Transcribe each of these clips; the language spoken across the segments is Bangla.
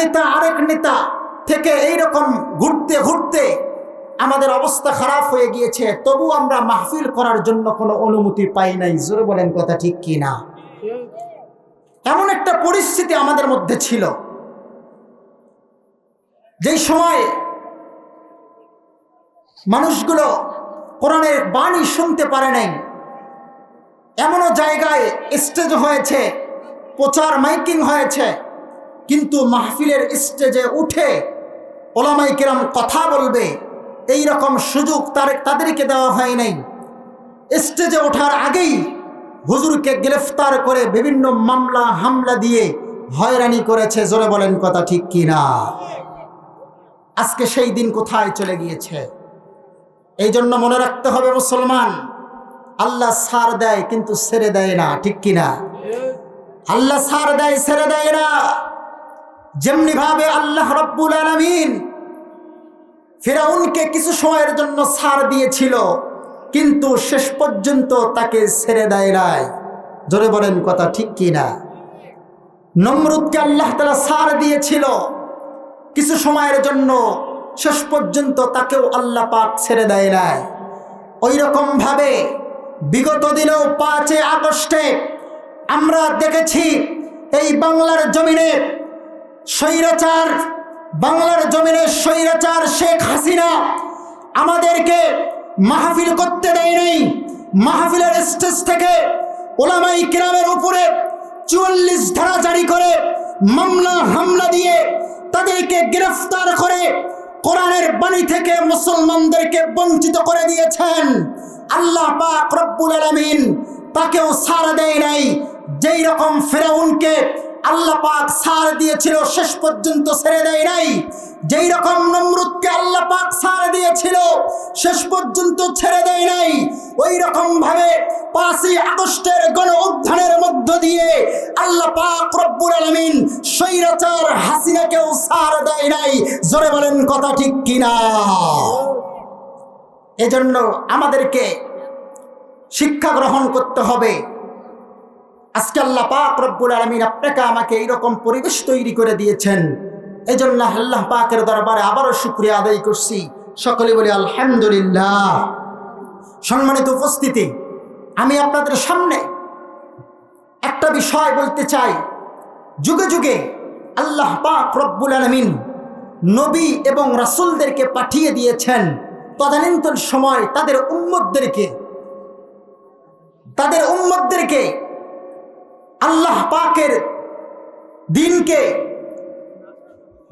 নেতা, আরেক নেতা থেকে এই রকম ঘুরতে ঘুরতে আমাদের অবস্থা খারাপ হয়ে গিয়েছে। তবু আমরা মাহফিল করার জন্য কোনো অনুমতি পাই নাই। জোরে বলেন কথা ঠিক কি না? এমন একটা পরিস্থিতি আমাদের মধ্যে ছিল। যেই সময় মানুষগুলো কোরআনের বাণী শুনতে পারে নাই, এমনও জায়গায় স্টেজ হয়েছে, প্রচার মাইকিং হয়েছে কিন্তু মাহফিলের স্টেজে উঠে ওলামাই কিরাম কথা বলবে এই রকম সুযোগ তার, তাদেরকে দেওয়া হয় নাই। স্টেজে ওঠার আগেই হুজুরকে গ্রেফতার করে বিভিন্ন মামলা, হামলা দিয়ে হয়রানি করেছে, জোরে বলেন কথা ঠিক কি না আজকে সেই দিন কোথায় চলে গিয়েছে? এই জন্য মনে রাখতে হবে মুসলমান, আল্লাহ সার দেয় কিন্তু ছেড়ে দেয় না, ঠিক কিনা? আল্লাহ সার দেয়, ছেড়ে দেয় না। যেমনি ভাবে আল্লাহ রব্বুল আলমিন ফেরাউনকে কিছু সময়ের জন্য সার দিয়েছিল, কিন্তু শেষ পর্যন্ত তাকে ছেড়ে দেয় নাই। জোরে বলেন কথা ঠিক কি না নমরুদকে আল্লাহ তালা সার দিয়েছিল, কিছু সময়ের জন্য শেষ পর্যন্ত তাকেও আল্লাহ পাক ছেড়ে দেয় নাই। ওই রকম ভাবে বিগত দিনেও পাঁচে আগস্টে আমরা দেখেছি, এই বাংলার জমিনে স্বৈরাচার, বাংলার জমিনে স্বৈরাচার শেখ হাসিনা আমাদেরকে মাহফিল করতে দেয় নাই। মাহফিলের স্টেজ থেকে ওলামাই কিরামের উপরে চুয়াল্লিশ ধারা জারি করে মামলা, হামলা দিয়ে তাদেরকে গ্রেফতার করে কোরআনের বাণী থেকে মুসলমানদেরকে বঞ্চিত করে দিয়েছেন। আল্লাহ পাক রব্বুল আলামিন তাকেও সাড়া দেয় নাই। যেই রকম ফেরাউনকে আল্লাহ পাক সার দিয়েছিল, শেষ পর্যন্ত ছেড়ে দেয় নাই। যেই রকম নমরুদকে আল্লাহ পাক সার দিয়েছিল, শেষ পর্যন্ত ছেড়ে দেয় নাই। ওই রকম ভাবে পাঁচই আগস্টের গণ উত্থানের মধ্য দিয়ে আল্লাহ পাক রব্বুল আলামিন স্বৈরাচার হাসিনাকেও সার দেয় নাই। জোরে বলেন কথা ঠিক কিনা? এজন্য আমাদেরকে শিক্ষা গ্রহণ করতে হবে। আজকে আল্লাহ পাক রব্বুল আলমিন আপনাকে আমাকে এইরকম পরিবেশ তৈরি করে দিয়েছেন। এই জন্য আল্লাহ পাকের দরবারে আবারও শুক্রিয়া আদায় করছি। সকলে বলি, আলহামদুলিল্লাহ। সম্মানিত উপস্থিতি, আমি আপনাদের সামনে একটা বিষয় বলতে চাই। যুগে যুগে আল্লাহ পাক রব্বুল আলমিন নবী এবং রাসুলদেরকে পাঠিয়ে দিয়েছেন। তদানীন্তন সময় তাদের উম্মতদেরকে তাদের উম্মতদেরকে আল্লাহ পাকের দিনকে,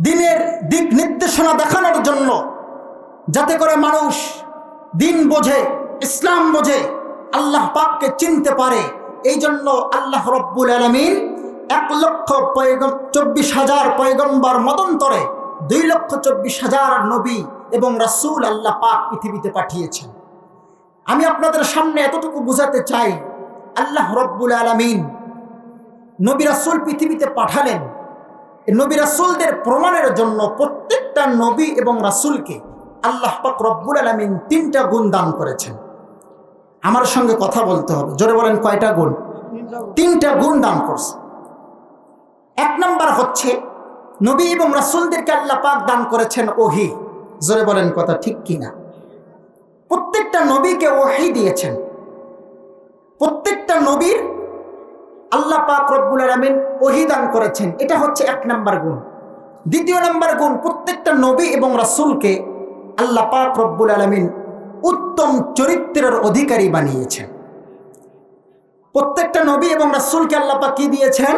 দিনের দিক নির্দেশনা দেখানোর জন্য যাতে করে মানুষ দিন বোঝে, ইসলাম বোঝে, আল্লাহ পাককে চিনতে পারে। এই জন্য আল্লাহ রব্বুল আলমিন এক লক্ষ পয়গম, চব্বিশ হাজার পয়গম্বর মদন্তরে দুই লক্ষ চব্বিশ হাজার নবী এবং রাসূল আল্লাহ পাক পৃথিবীতে পাঠিয়েছেন। আমি আপনাদের সামনে এতটুকু বুঝাতে চাই, আল্লাহ রব্বুল আলমিন নবী রাসুল পৃথিবীতে পাঠালেন। নবী রাসুলদের প্রমাণের জন্য প্রত্যেকটা নবী এবং রাসুলকে আল্লাহ পাক রব্বুল আলমিন তিনটা গুণ দান করেছেন। আমার সঙ্গে কথা বলতে হবে। জোরে বলেন কয়টা গুণ? তিনটা গুণ দান করছে। এক নম্বর হচ্ছে, নবী এবং রাসুলদেরকে আল্লাহ পাক দান করেছেন ওহি। জোরে বলেন কথা ঠিক কিনা? প্রত্যেকটা নবীকে ওহি দিয়েছেন। প্রত্যেকটা নবীর আল্লাহ পাক রব্বুল আলমিন ওহিদান করেছেন। এটা হচ্ছে এক নাম্বার গুণ। দ্বিতীয় নাম্বার গুণ, প্রত্যেকটা নবী এবং রাসুলকে আল্লাহ পাক রব্বুল আলমিন উত্তম চরিত্রের অধিকারী বানিয়েছেন। প্রত্যেকটা নবী এবং রাসুলকে আল্লাহ পাক কি দিয়েছেন?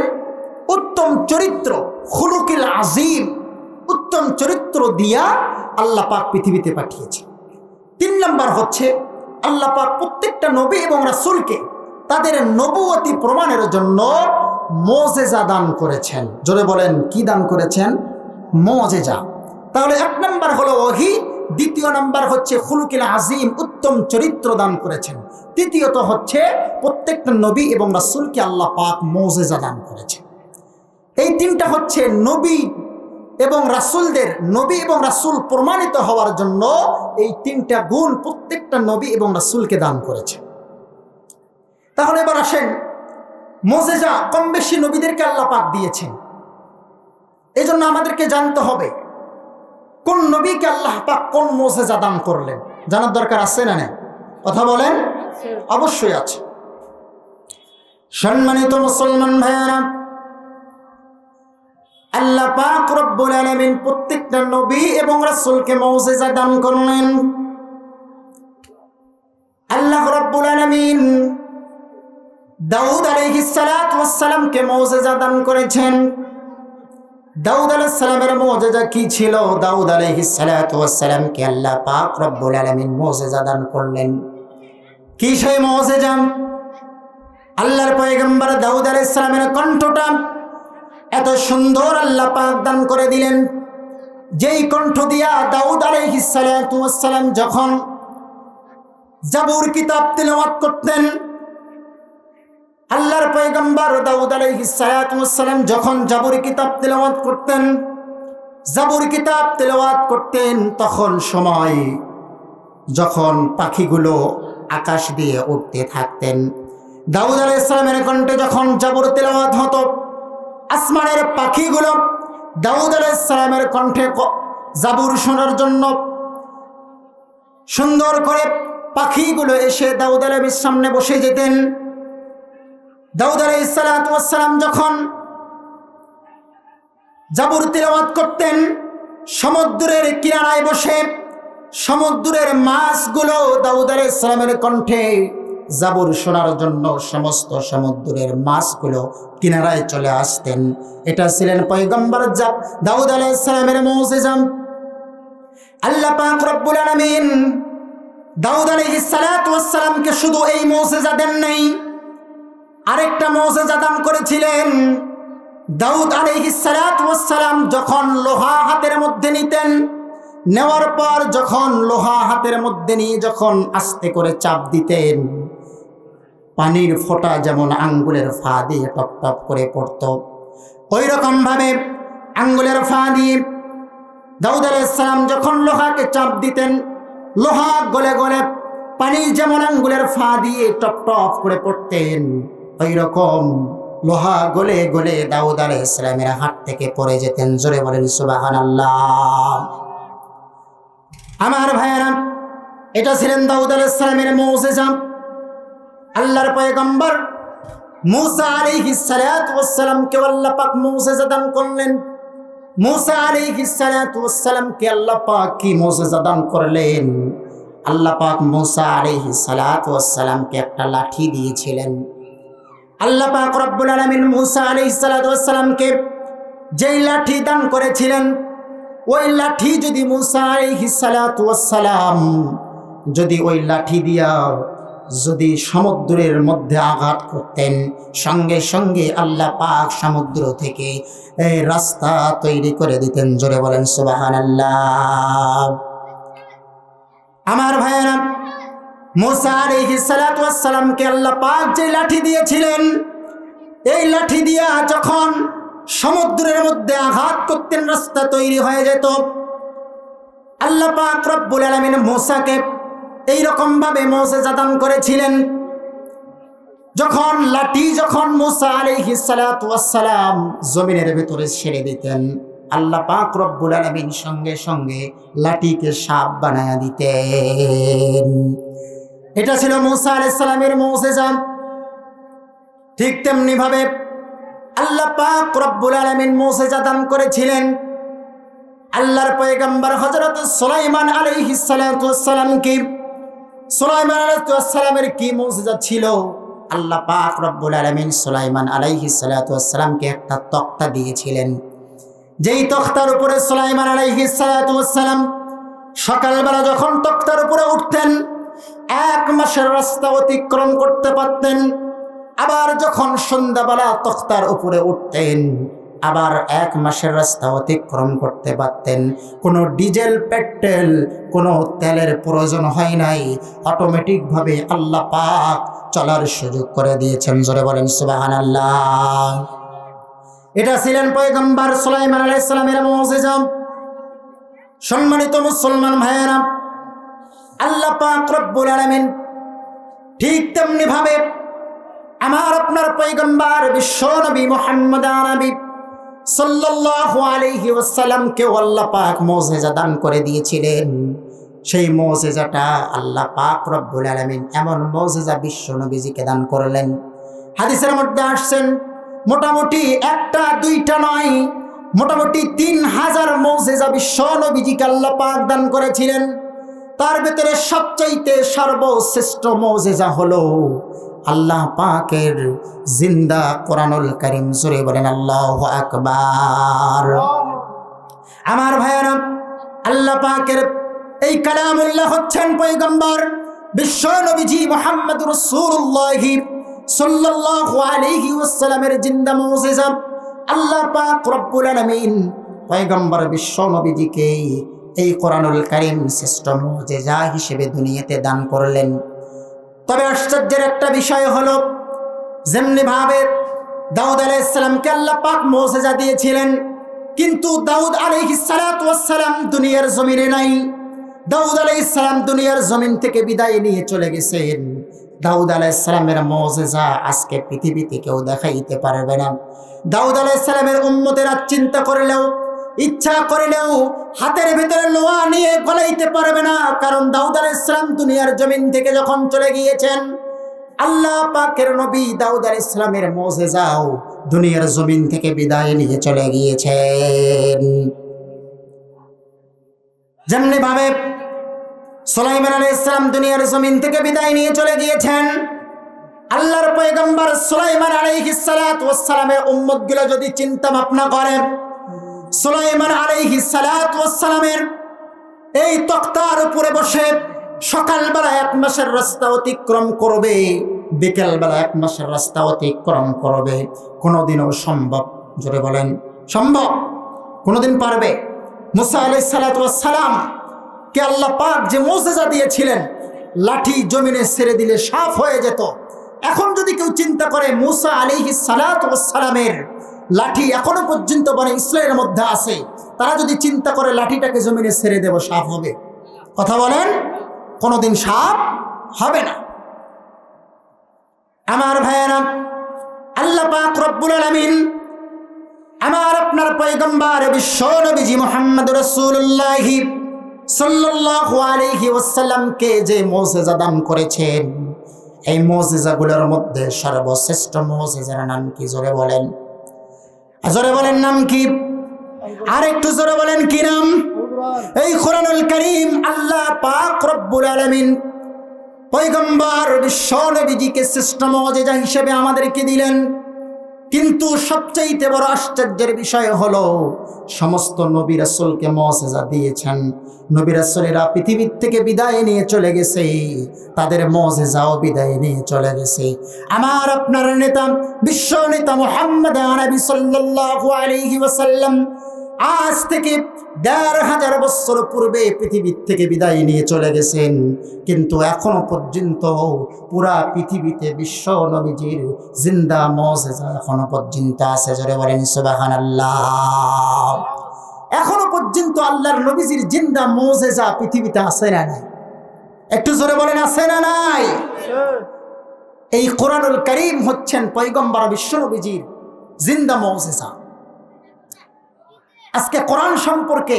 উত্তম চরিত্র, খুলুকিল আজিম উত্তম চরিত্র দিয়া আল্লাহ পাক পৃথিবীতে পাঠিয়েছে তিন নাম্বার হচ্ছে, আল্লাহ পাক প্রত্যেকটা নবী এবং রাসুলকে তাদের নবুয়তি প্রমাণের জন্য মোজেজা দান করেছেন। জোরে বলেন, কি দান করেছেন? মজেজা। তাহলে এক নম্বর হলো ওহি, দ্বিতীয় নাম্বার হচ্ছে খুলুকিল আজিম, উত্তম চরিত্র দান করেছেন। তৃতীয়ত হচ্ছে প্রত্যেকটা নবী এবং রাসুলকে আল্লাহ পাক মজেজা দান করেছেন। এই তিনটা হচ্ছে নবী এবং রাসুলদের, নবী এবং রাসুল প্রমাণিত হওয়ার জন্য এই তিনটা গুণ প্রত্যেকটা নবী এবং রাসুলকে দান করেছে তাহলে এবার আসেন। মোজেজা কম বেশি নবীদেরকে আল্লাহ পাক দিয়েছেন। এই জন্য আমাদেরকে জানতে হবে কোন নবীকে আল্লাহ পাক কোন মোসেজা দান করলেন? জানার দরকার আছে না না কথা বলেন? অবশ্যই আছে। সম্মানিত মুসলমান ভাইয়ারা আল্লাহ পাক রব্বুল আলামিন প্রত্যেকটা নবী এবং রাসূলকে মৌজেজা দান করলেন। আল্লাহ রব্বুল আলামিন দাউদ আলাইহিস সালাতু ওয়াস সালামকে মৌজেজা দান করেছেন। দাউদ আলাইহিস সালামের মৌজেজা কি ছিল? দাউদ আলাইহিস সালাতু ওয়াস সালামকে আল্লাহ পাক রব্বুল আলামিন মৌজেজা দান করলেন। কি সেই মৌজেজা? আল্লাহর পয়গম্বর দাউদ আলাইহিস সালামের কণ্ঠটা এত সুন্দর আল্লাহ পাক দান করে দিলেন। যেই কণ্ঠ দিয়া দাউদ আলাইহিস সালাতু ওয়াস সালাম যখন জাবুর কিতাব তিলাওয়াত করতেন আল্লাহর পয়গম্বর দাউদ আলাইহিস সালাতু ওয়াস সালাম যখন জাবুর কিতাব তিলাওয়াত করতেন, জাবুর কিতাব তিলাওয়াত করতেন, তখন সময় যখন পাখিগুলো আকাশ দিয়ে উঠতে থাকতেন। দাউদ আলাইহিস সালামের কণ্ঠে যখন জাবুর তিলাওয়াত হতো, আসমানের পাখিগুলো দাউদ আলাইসালামের কণ্ঠে জাবুর শোনার জন্য সুন্দর করে পাখিগুলো এসে দাউদ আলমীর সামনে বসে যেতেন। দাউদ আলাইসালাম যখন জাবুর তিলাওয়াত করতেন, সমুদ্রের কিনারায় বসে সমুদ্রের মাছগুলো দাউদ আলাইসালামের কণ্ঠে জাবুর শোনার জন্য সমস্ত সমুদ্রের মাছগুলো কিনারায় চলে আসতেন। এটা ছিলেন পয়গম্বর জাব দাউদ আলাইসালামের মৌসেজাম আল্লাহ পাক রব্বুল আলামিন দাউদ আলাইহিস সালাতু শুধু এই মৌসেজা দেন নাই আরেকটা মৌসেজা দান করেছিলেন। দাউদ ওয়াস যখন লোহা হাতের মধ্যে নিতেন, নেওয়ার পর যখন লোহা হাতের মধ্যে নিয়ে যখন আস্তে করে চাপ দিতেন, পানির ফোঁটা যেমন আঙ্গুলের ফা দিয়ে টপ টপ করে পড়তো ওই রকম ভাবে আঙ্গুলের ফা দিয়ে দাউদ আলাইসালাম যখন লোহাকে চাপ দিতেন, লোহা গলে গলে পানি যেমন আঙ্গুলের ফা দিয়ে টপ টপ করে পড়তেন ওই রকম লোহা গলে গলে দাউদ আলাইসালামের হাত থেকে পড়ে যেতেন। জোরে বলেন সুবাহান আল্লাহ আমার ভাইয়েরা, এটা ছিলেন দাউদ আলাইসালামের মৌসেজা আল্লাহর পয়গম্বর মুসা আলাইহিস সালাতু ওয়াস সালামকে আল্লাহ পাক মুজিজা করলেন। মুসা আলাইহিস সালাতু ওয়াস সালামকে কি মুজিজা দান করলেন? আল্লাহ পাক মুসা আলাইহিস সালাতু ওয়াস সালামকে একটা লাঠি দিয়েছিলেন। আল্লাহ পাক রব্বুল আলামিন মুসা আলাইহিস সালাতু যেই লাঠি দান করেছিলেন, ওই লাঠি যদি মুসা সালাতু যদি ওই লাঠি দিয়া যদি সমুদ্রের মধ্যে আঘাত করতেন, সঙ্গে সঙ্গে আল্লাহ পাক সমুদ্র থেকে এই রাস্তা তৈরি করে দিতেন। জোরে বলেন সুবাহান আল্লাহ আমার ভাইয়েরা মোসা আলাইহিস সালাতু ওয়াস সালামকে আল্লাহ পাক যে লাঠি দিয়েছিলেন, এই লাঠি দিয়া যখন সমুদ্রের মধ্যে আঘাত করতেন, রাস্তা তৈরি হয়ে যেত। আল্লাহ পাক রব্বুল আলামিন মোসাকে এইরকম ভাবে মোসেজা দান করেছিলেন। যখন লাঠি যখন মোসা আলাইহিস সালাতু ওয়াস জমিনের ভেতরে ছেড়ে দিতেন, আল্লাহ পাক রব্বুল আলামিন সঙ্গে সঙ্গে লাঠিকে সাপ বানায় দিতেন। এটা ছিল মুসা আলাইহিস সালামের মোসেজা ঠিক তেমনি ভাবে আল্লাহ পাক রব্বুল আলামিন মোসেজা দান করেছিলেন। আল্লাহর পয়গম্বর হযরত সুলাইমান আলাইহিস সালাতু ওয়াস সালামকে সুলাইমান আলাইহিস সালামের কি মুজিজা ছিল? আল্লাহ পাক রব্বুল আলামিন সুলাইমান আলাইহিস সালাতু একটা তক্তা দিয়েছিলেন। যেই তক্তার উপরে সোলাইমান আলাইহিস সালাতু সকালবেলা যখন তক্তার উপরে উঠতেন এক মাসের রাস্তা অতিক্রম করতে পারতেন। আবার যখন সন্ধ্যাবেলা তক্তার উপরে উঠতেন, আবার এক মাসের রাস্তা অতিক্রম করতে পারতেন। কোনো ডিজেল, পেট্রোল, কোনো তেলের প্রয়োজন হয় নাই। অটোমেটিকভাবে আল্লাহ পাক চলার সুযোগ করে দিয়েছেন। জোরে বলেন সুবাহান আল্লাহ এটা ছিলেন পয়গম্বর সুলাইমান আলাইসালামের মৌজেজা। সম্মানিত মুসলমান ভাইয়েরা আল্লাহ পাক রব্বুল আলামিন ঠিক তেমনি ভাবে আমার আপনার পয়গম্বর বিশ্ব নবী মোহাম্মদ আরবি সাল্লাল্লাহু আলাইহি ওয়াসাল্লামকে আল্লাহ পাক মোজেজা দান করে দিয়েছিলেন। সেই মোজেজাটা আল্লাহ পাক রব্বুল আলামিন এমন মোজেজা বিশ্ব নবীজিকে দান করলেন। হাদিসের মধ্যে আসছেন, মোটামুটি একটা, দুইটা নয়, মোটামুটি তিন হাজার মৌজেজা বিশ্ব নবীজিকে আল্লাহ পাক দান করেছিলেন। তার ভেতরে সবচাইতে সর্বশ্রেষ্ঠ মৌজেজা হলো আল্লাহ পাকের জিন্দা কোরআনুল করিম। জুড়ে বলেন, আল্লাহ আকবার। আমার ভাইয়ারা, আল্লাহ পাকের এই কালামুল্লাহ হচ্ছেন পয়গম্বর বিশ্ব নবীজি মোহাম্মদ রসুল্লাহ সাল্লাল্লাহু আলাইহি ওয়াসাল্লামের জিন্দা মুজিজা। আল্লাহ পাক রব্বুল আলামিন পয়গম্বর বিশ্ব নবীজিকে এই কোরআনুল কারীম শ্রেষ্ঠ মুজিজা হিসেবে দুনিয়াতে দান করলেন। তবে আশ্চর্যের একটা বিষয় হলো যেমনি ভাবে দাউদ আলাইসালামকে আল্লাহ পাক মোজেজা দিয়েছিলেন, কিন্তু দাউদ আলাইহিসালাম দুনিয়ার জমিনে নাই। দাউদ আলাইসালাম দুনিয়ার জমিন থেকে বিদায় নিয়ে চলে গেছেন। দাউদ আলাইসালামের মোজেজা আজকে পৃথিবীতে কেউ দেখাইতে পারবে না। দাউদ আলাইসালামের উম্মতেরা চিন্তা করলেও ইচ্ছা করিলেও হাতের ভিতরে লোহা নিয়ে গলাইতে পারবে না, কারণ দাউদ আলাইসালাম দুনিয়ার জমিন থেকে যখন চলে গিয়েছেন, আল্লাহ পাকের নবী দাউদ আল ইসলামের মোজে যাও দুনিয়ার জমিন থেকে বিদায় নিয়ে চলে গিয়েছেন। যেমনি ভাবে সোলাইমান আলী ইসলাম দুনিয়ার জমিন থেকে বিদায় নিয়ে চলে গিয়েছেন, আল্লাহর পয়গম্বর সুলাইমান ওয়াস সালামের উম্মতগুলো যদি চিন্তা ভাবনা করে সুলাইমান আলাইহি সালামের এই তক্তার উপরে বসে সকালবেলা এক মাসের রাস্তা অতিক্রম করবে, বিকেলবেলা এক মাসের রাস্তা অতিক্রম করবে। কোনোদিনও সম্ভব, জোরে বলেন, সম্ভব। কোনোদিন পারবে? মুসা আলাই সালাম কে আল্লাহ পাক যে মোজেজা দিয়েছিলেন, লাঠি জমিনে ছেড়ে দিলে সাফ হয়ে যেত। এখন যদি কেউ চিন্তা করে মুসা আলিহি সালামের লাঠি এখনও পর্যন্ত মানে ইসরায়েলের মধ্যে আছে। তারা যদি চিন্তা করে লাঠিটাকে জমিনে ছেড়ে দেব সাফ হবে। কথা বলেন, কোনোদিন সাপ হবে না। আমার ভাইয়েরা, আল্লাহ পাক রব্বুল আলামিন আমার আপনার পয়গম্বর বিশ্ব নবীজি মোহাম্মদ রাসূলুল্লাহ সাল্লাল্লাহু আলাইহি ওয়াসাল্লামকে যে মুজিজা দান করেছেন, এই মুজিজাগুলোর মধ্যে সর্বশ্রেষ্ঠ মুজিজার নাম কি জোরে বলেন? জোরে বলেন নাম কি? আর একটু জোরে বলেন কি নাম? এই কোরআনুল করিম আল্লাহ পাক রব্বুল আলামিন পয়গম্বর বিশ্ব নবীজিকে শ্রেষ্ঠ মজেজা হিসেবে আমাদেরকে দিলেন। কিন্তু সবচাইতে বড় আশ্চর্যের বিষয় হলো, সমস্ত নবী রাসুলকে মজেজা দিয়েছেন। নবী রাসুলেরা পৃথিবীর থেকে বিদায় নিয়ে চলে গেছে, তাদের মজেজাও বিদায় নিয়ে চলে গেছে। আমার, আপনার নেতা, বিশ্ব নেতা মোহাম্মদ আরবি সাল্লাহ আলাইহি ওয়াসাল্লাম আজ থেকে দেড় হাজার বছর পূর্বে পৃথিবীর থেকে বিদায় নিয়ে চলে গেছেন। কিন্তু এখনও পর্যন্ত পুরা পৃথিবীতে বিশ্ব নবীজির জিন্দা মজেজা এখনও পর্যন্ত আছে। জোরে বলেন সুবাহান আল্লাহ এখনও পর্যন্ত আল্লাহর নবীজির জিন্দা মজেজা পৃথিবীতে আছে না নাই? একটু জোরে বলেন, আছে না নাই? এই কোরআনুল করিম হচ্ছেন পৈগম্বর বিশ্ব নবীজির জিন্দা মজেজা। আজকে কোরআন সম্পর্কে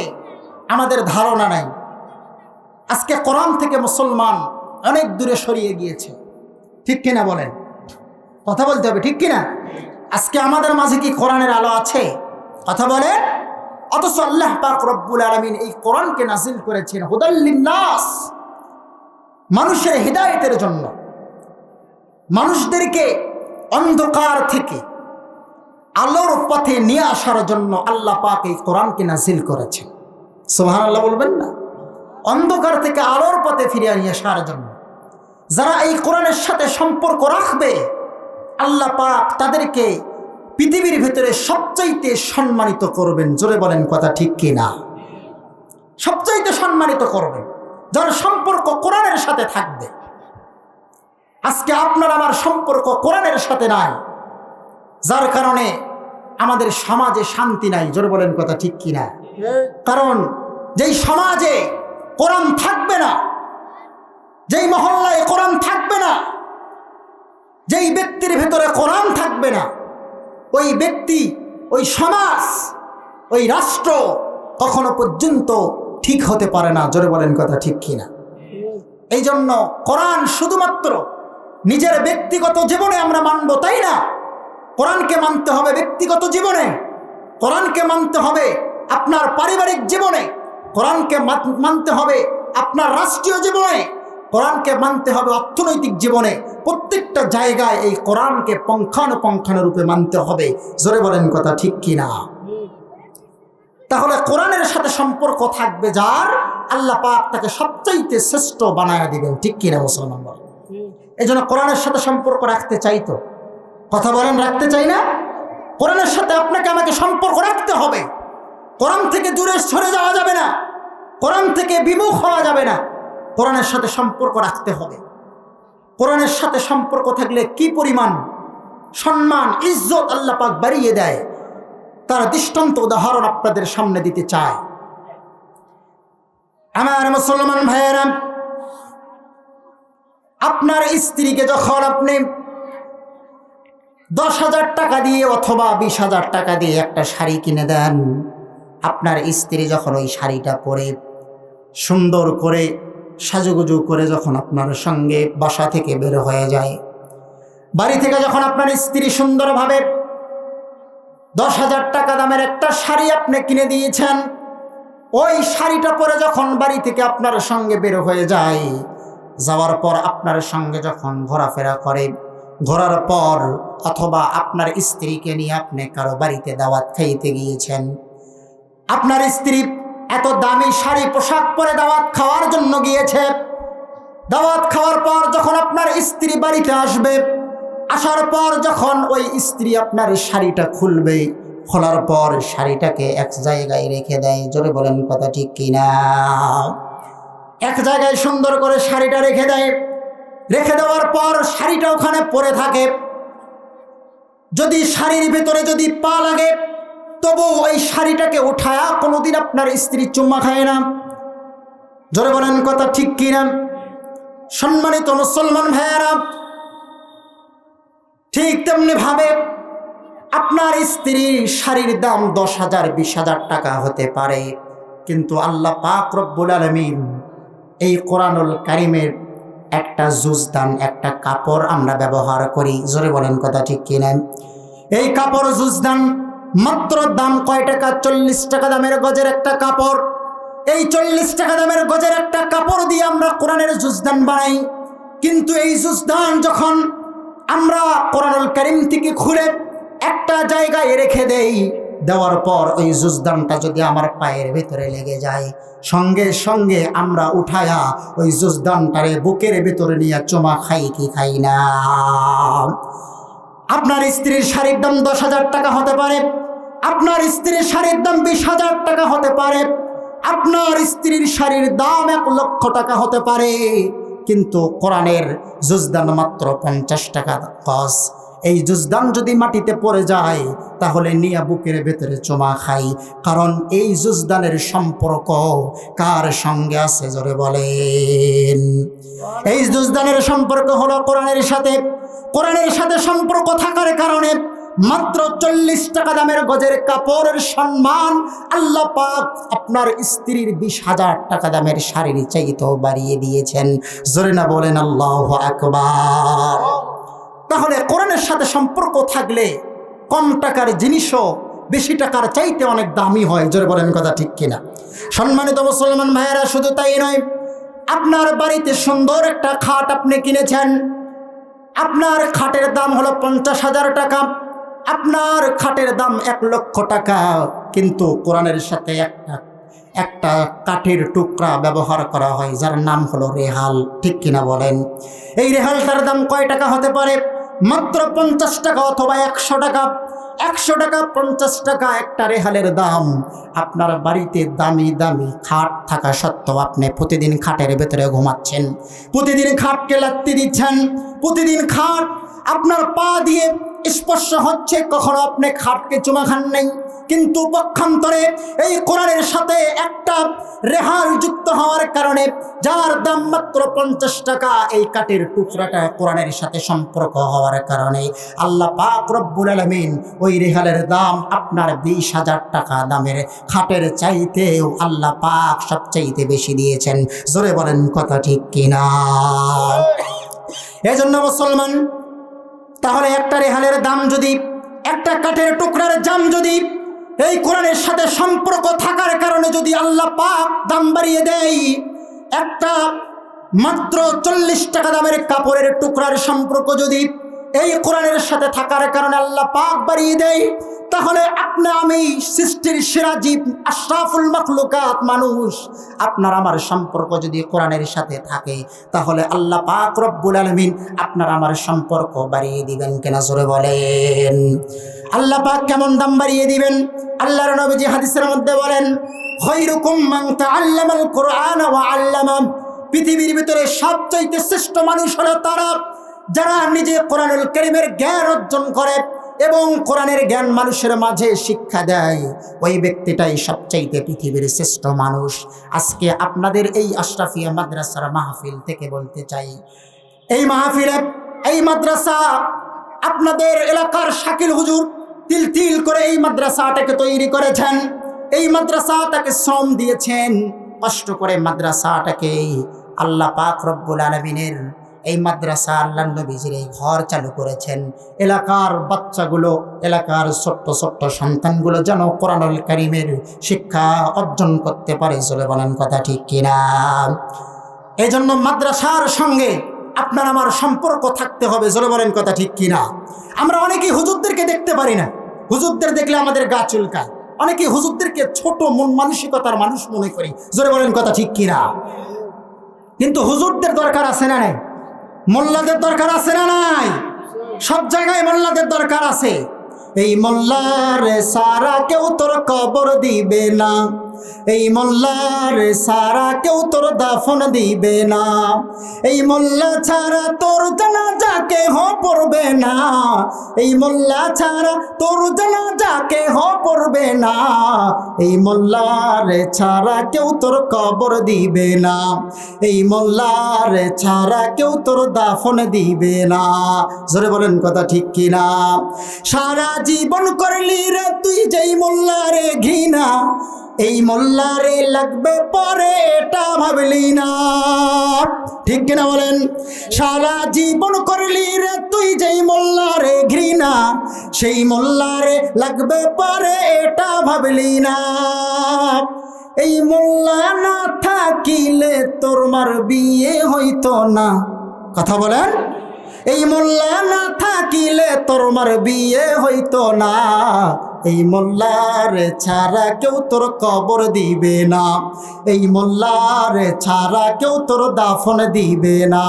আমাদের ধারণা নাই। আজকে কোরআন থেকে মুসলমান অনেক দূরে সরিয়ে গিয়েছে। ঠিক কিনা বলেন? কথা বলতে হবে, ঠিক কিনা? আজকে আমাদের মাঝে কি কোরআনের আলো আছে? কথা বলে অথচ আল্লাহ পাক রব্বুল আলমিন এই কোরআনকে নাজিল করেছেন হুদাল্লিন্নাস মানুষের হৃদায়তের জন্য। মানুষদেরকে অন্ধকার থেকে আলোর পথে নিয়ে আসার জন্য আল্লাহ পাক এই কোরআনকে নাজিল করেছেন। সোহান আল্লাহ বলবেন না? অন্ধকার থেকে আলোর পথে ফিরিয়ে নিয়ে আসার জন্য। যারা এই কোরআনের সাথে সম্পর্ক রাখবে, আল্লাহ পাক তাদেরকে পৃথিবীর ভেতরে সবচাইতে সম্মানিত করবেন। জোরে বলেন কথা ঠিক কি না সবচাইতে সম্মানিত করবেন। যার সম্পর্ক কোরআনের সাথে থাকবে। আজকে আপনার আমার সম্পর্ক কোরআনের সাথে নাই। যার কারণে আমাদের সমাজে শান্তি নাই। জোরে বলেন কথা ঠিক কিনা? কারণ যেই সমাজে কোরআন থাকবে না, যেই মহল্লায় কোরআন থাকবে না, যেই ব্যক্তির ভেতরে কোরআন থাকবে না, ওই ব্যক্তি, ওই সমাজ, ওই রাষ্ট্র কখনো পর্যন্ত ঠিক হতে পারে না। জোরে বলেন কথা ঠিক কিনা? এই জন্য কোরআন শুধুমাত্র নিজের ব্যক্তিগত জীবনে আমরা মানব, তাই না? কোরআনকে মানতে হবে ব্যক্তিগত জীবনে। কোরআনকে মানতে হবে আপনার পারিবারিক জীবনে। কোরআনকে মানতে হবে আপনার রাষ্ট্রীয় জীবনে। কোরআনকে মানতে হবে অর্থনৈতিক জীবনে। প্রত্যেকটা জায়গায় এই কোরআনকে পঙ্খানুপঙ্খানুরূপে মানতে হবে। জোরে বলেন কথা ঠিক কি না? তাহলে কোরআনের সাথে সম্পর্ক থাকবে যার আল্লাহ পাক তাকে সবচাইতে শ্রেষ্ঠ বানায়া দিবেন। ঠিক কিনা মুসলমান এই জন্য কোরআনের সাথে সম্পর্ক রাখতে চাই তো। কথা বলেন, রাখতে চাই না। কোরআনের সাথে আপনাকে আমাকে সম্পর্ক রাখতে হবে। কোরআন থেকে দূরে সরে যাওয়া যাবে না। কোরআন থেকে বিমুখ হওয়া যাবে না। কোরআনের সাথে সম্পর্ক রাখতে হবে। কোরআনের সাথে সম্পর্ক থাকলে কি পরিমাণ সম্মান, ইজ্জত আল্লাহ পাক বাড়িয়ে দেয়, তার দৃষ্টান্ত উদাহরণ আপনাদের সামনে দিতে চায় আমার মুসলমান ভাইয়েরা, আপনার স্ত্রীকে যখন আপনি দশ হাজার টাকা দিয়ে অথবা বিশ হাজার টাকা দিয়ে একটা শাড়ি কিনে দেন। আপনার স্ত্রী যখন ওই শাড়িটা পরে সুন্দর করে সাজুগুজু করে যখন আপনার সঙ্গে বাসা থেকে বের হয়ে যায়, বাড়ি থেকে যখন আপনার স্ত্রী সুন্দরভাবে দশ হাজার টাকা দামের একটা শাড়ি আপনি কিনে দিয়েছেন, ওই শাড়িটা পরে যখন বাড়ি থেকে আপনার সঙ্গে বের হয়ে যায়, যাওয়ার পর আপনার সঙ্গে যখন ঘোরাফেরা করে ঘোরার পর অথবা আপনার স্ত্রীকে নিয়ে আপনি কারও বাড়িতে দাওয়াত খাইতে গিয়েছেন। আপনার স্ত্রী এত দামি শাড়ি, পোশাক পরে দাওয়াত খাওয়ার জন্য গিয়েছে। দাওয়াত খাওয়ার পর যখন আপনার স্ত্রী বাড়িতে আসবে, আসার পর যখন ওই স্ত্রী আপনার শাড়িটা খুলবে, খোলার পর শাড়িটাকে এক জায়গায় রেখে দেয়। জোরে বলেন কথা ঠিক কিনা? এক জায়গায় সুন্দর করে শাড়িটা রেখে দেয়। রেখে দেওয়ার পর শাড়িটা ওখানে পরে থাকে। যদি শাড়ির ভেতরে যদি পা লাগে তবু ওই শাড়িটাকে উঠায়া কোনোদিন আপনার স্ত্রী চুম্মা খায় না। জোরে বলেন কথা ঠিক কিনা? সম্মানিত মুসলমান ভাইয়ারা, ঠিক তেমনি ভাবে আপনার স্ত্রীর শাড়ির দাম দশ হাজার, বিশ হাজার টাকা হতে পারে। কিন্তু আল্লাহ পাক রব্বুল আলমিন এই কোরআনুল কারিমের একটা জুজদান একটা কাপড় আমরা ব্যবহার করি। জোরে বলেন কথা ঠিক কিনা? এই কাপড় জুজদান মাত্র দাম কয় টাকা? চল্লিশ টাকা দামের গজের একটা কাপড়। এই চল্লিশ টাকা দামের গজের একটা কাপড় দিয়ে আমরা কোরআনের জুজদান বানাই। কিন্তু এই জুজদান যখন আমরা কোরআনুল করিম থেকে খুলে একটা জায়গায় রেখে দেই দেওয়ার পর ওই জুজদানটা যদি আমার পায়ের ভেতরে লেগে যায়, সঙ্গে সঙ্গে আমরা উঠায়া ওই জুজদানটারে বুকের ভেতরে নিয়ে চোমা খাই কি খাই না। আপনার স্ত্রীর শাড়ির দাম দশ হাজার টাকা হতে পারে, আপনার স্ত্রীর শাড়ির দাম বিশ হাজার টাকা হতে পারে, আপনার স্ত্রীর শাড়ির দাম এক লক্ষ টাকা হতে পারে, কিন্তু কোরআনের জুজদান মাত্র পঞ্চাশ টাকা কস। এই জুজদান যদি মাটিতে পড়ে যায়, তাহলে নিয়া বুকের ভেতরে চোমা খাই। কারণ এই জুজদানের সম্পর্ক কার সঙ্গে আছে, জোরে বলেন। এই জুজদানের সম্পর্ক হলো কোরআনের সাথে। কোরআনের সাথে সম্পর্ক থাকার কারণে মাত্র চল্লিশ টাকা দামের গজের কাপড়ের সম্মান আল্লাহ পাক আপনার স্ত্রীর বিশ হাজার টাকা দামের শাড়ির চাইতেও বাড়িয়ে দিয়েছেন। জোরে না বলেন আল্লাহ আকবার। তাহলে কোরআনের সাথে সম্পর্ক থাকলে কম টাকার জিনিসও বেশি টাকার চাইতে অনেক দামি হয়। জোরে বলেন কথা ঠিক কিনা? সম্মানিত মুসলমান ভাইয়েরা, শুধু তাই নয়, আপনার বাড়িতে সুন্দর একটা খাট আপনি কিনেছেন। আপনার খাটের দাম হলো পঞ্চাশ হাজার টাকা। আপনার খাটের দাম এক লক্ষ টাকা। কিন্তু কোরআনের সাথে একটা একটা কাঠের টুকরা ব্যবহার করা হয়, যার নাম হলো রেহাল। ঠিক কিনা বলেন? এই রেহালটার দাম কয় টাকা হতে পারে? মাত্র পঞ্চাশ টাকা অথবা একশো টাকা একশো টাকা, পঞ্চাশ টাকা একটা রেহালের দাম। আপনার বাড়িতে দামি দামি খাট থাকা সত্ত্বেও আপনি প্রতিদিন খাটের ভেতরে ঘুমাচ্ছেন। প্রতিদিন খাটকে লাত্তি দিচ্ছেন। প্রতিদিন খাট আপনার পা দিয়ে স্পর্শ হচ্ছে, কখনো আপনি খাটকে চুমা খান নাই। কিন্তু পক্ষান্তরে এই কোরআনের সাথে একটা রেহাল যুক্ত হওয়ার কারণে যার দাম মাত্র পঞ্চাশ টাকা, এই কাঠের টুকরাটা কোরআনের সাথে সম্পর্ক হওয়ার কারণে আল্লাহ পাক রব্বুল আলমিন ওই রেহালের দাম আপনার বিশ হাজার টাকা দামের খাটের চাইতেও আল্লাহ পাক সবচাইতে বেশি দিয়েছেন। জোরে বলেন কথা ঠিক কিনা? এজন্য মুসলমান, তাহলে একটা রেহালের দাম যদি, একটা কাঠের টুকরার দাম যদি এই কোরআনের সাথে সম্পর্ক থাকার কারণে যদি আল্লাহ পাক দাম বাড়িয়ে দেয়, একটা মাত্র চল্লিশ টাকা দামের কাপড়ের টুকরার সম্পর্ক যদি এই কোরআনের সাথে থাকার কারণে আল্লাহ পাক বাড়িয়ে দেয় তাহলে আপনি আমি সৃষ্টির সেরা জীব, আশরাফুল মখলুকাত মানুষ। আপনার আমার সম্পর্ক যদি কোরআনের সাথে থাকে, তাহলে আল্লাহ পাক রব্বুল আলমিন আপনার আমার সম্পর্ক বাড়িয়ে দিবেন কেনা? জোরে বলেন। আল্লাহ পাক কেমন দাম বাড়িয়ে দিবেন? আল্লাহর নবীজি হাদিসের মধ্যে বলেন, খৈরুকুম মান তাআল্লামাল কোরআন ওয়া আল্লামা। পৃথিবীর ভিতরে সবচাইতে শ্রেষ্ঠ মানুষ হলো তারা, যারা নিজে কোরআনুল করিমের জ্ঞান অর্জন করে। এবং কোরআনের জ্ঞান মানুষের মাঝে শিক্ষা দেয়। ওই ব্যক্তিটাই সবচাইতে পৃথিবীর শ্রেষ্ঠ মানুষ। আজকে আপনাদের এই আশরাফিয়া মাদ্রাসার মাহফিল থেকে বলতে চাই, এই মাহফিলে, এই মাদ্রাসা আপনাদের এলাকার শাকিল হুজুর তিল তিল করে এই মাদ্রাসাটাকে তৈরি করেছেন। এই মাদ্রাসাটাকে শ্রম দিয়েছেন। কষ্ট করে মাদ্রাসাটাকে আল্লাহ পাক রব্বুল আলমিনের এই মাদ্রাসা আল্লাহ নবীজির এই ঘর চালু করেছেন। এলাকার বাচ্চাগুলো, এলাকার ছোট্ট ছোট্ট সন্তানগুলো যেন কোরআনুল করিমের শিক্ষা অর্জন করতে পারে চলে বলেন কথা ঠিক কিনা? এই জন্য মাদ্রাসার সঙ্গে আপনার আমার সম্পর্ক থাকতে হবে, জোরে বলেন কথা ঠিক কিনা? আমরা অনেকেই হুজুরদেরকে দেখতে পারি না। হুজুরদের দেখলে আমাদের গা চুলকায়। অনেকেই হুজুরদেরকে ছোট মন মানসিকতার মানুষ মনে করি, জোরে বলেন কথা ঠিক কিনা? কিন্তু হুজুরদের দরকার আছে না নাই? মোল্লাদের দরকার আছে না নাই? সব জায়গায় মোল্লাদের দরকার আছে। এই মোল্লার সারা কেউ তোর কবর দিবে না। এই মোল্লারে সারা কেউ তোর দাফন দিবে না। এই মোল্লা ছাড়া তোর জানাজা হ পড়বে না। এই মোল্লা ছাড়া তোর জানা যাকে হ পড়বে না। এই মোল্লারে ছাড়া কেউ তোর কবর দিবে না। এই মোল্লারে ছাড়া কেউ তোর দাফন দিবে না। জোরে বলেন কথা ঠিক কিনা? সারা জীবন করলি রে তুই যেই মোল্লারে ঘৃণা। এই মোল্লারে লাগবে পরে, এটা ভাবলি না। ঠিক কিনা বলেন? সারা জীবন করলি রে তুই যেই মোল্লারে ঘৃণা, সেই মোল্লারে লাগবে পরে, এটা ভাবলি না। এই মোল্লা না থাকিলে তোর মার বিয়ে হইতো না। কথা বলেন? এই মোল্লা না থাকিলে তোর মার বিয়ে হইতো না। এই মোল্লার ছাড়া কেউ তোর কবর দিবে না। এই মোল্লার ছাড়া কেউ তোর দাফন দিবে না।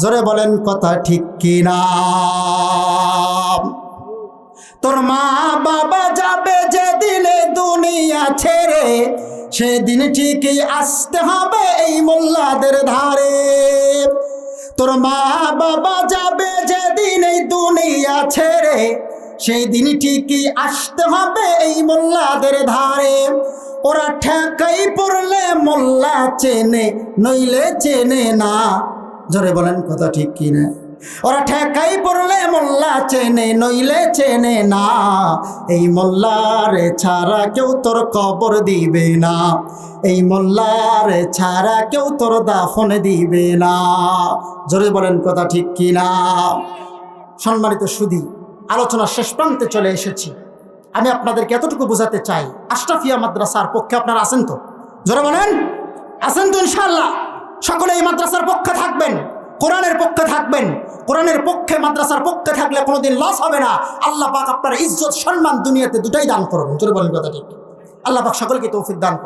জোরে বলেন কথা ঠিক কিনা? তোর মা বাবা যাবে যেদিনে দুনিয়া ছেড়ে, সেদিন ঠিকই আসতে হবে এই মোল্লাদের ধারে। তোর মা বাবা যাবে যেদিন এই দুনিয়া ছেড়ে সেই দিন ঠিকই আসতে হবে এই মোল্লাদের ধারে। ওরা ঠেকাই পড়লে মোল্লা চেনে, নইলে চেনে না। জোরে বলেন কথা ঠিক কিনা? ওরা ঠেকাই পড়লে মোল্লা চেনে, নইলে চেনে না। এই মোল্লারে ছাড়া কেউ তোর কবর দিবে না। এই মোল্লারে ছাড়া কেউ তোর দাফন দিবে না। জোরে বলেন কথা ঠিক কিনা? সম্মানিত সুদী আলোচনা শেষ প্রান্তে চলে এসেছি। আমি আপনাদেরকে এতটুকু বোঝাতে চাই, আশরাফিয়া মাদ্রাসার পক্ষে আপনারা আছেন তো? জোরে বলেন? আছেন তো ইনশাল্লাহ সকলে এই মাদ্রাসার পক্ষে থাকবেন, কোরআনের পক্ষে থাকবেন। কোরআনের পক্ষে, মাদ্রাসার পক্ষে থাকলে কোনোদিন লস হবে না। আল্লাহ পাক আপনার ইজ্জত, সম্মান দুনিয়াতে দুটাই দান করবেন জোরে বলেন কথা ঠিক? আল্লাহ পাক সকলকে তৌফিক দান।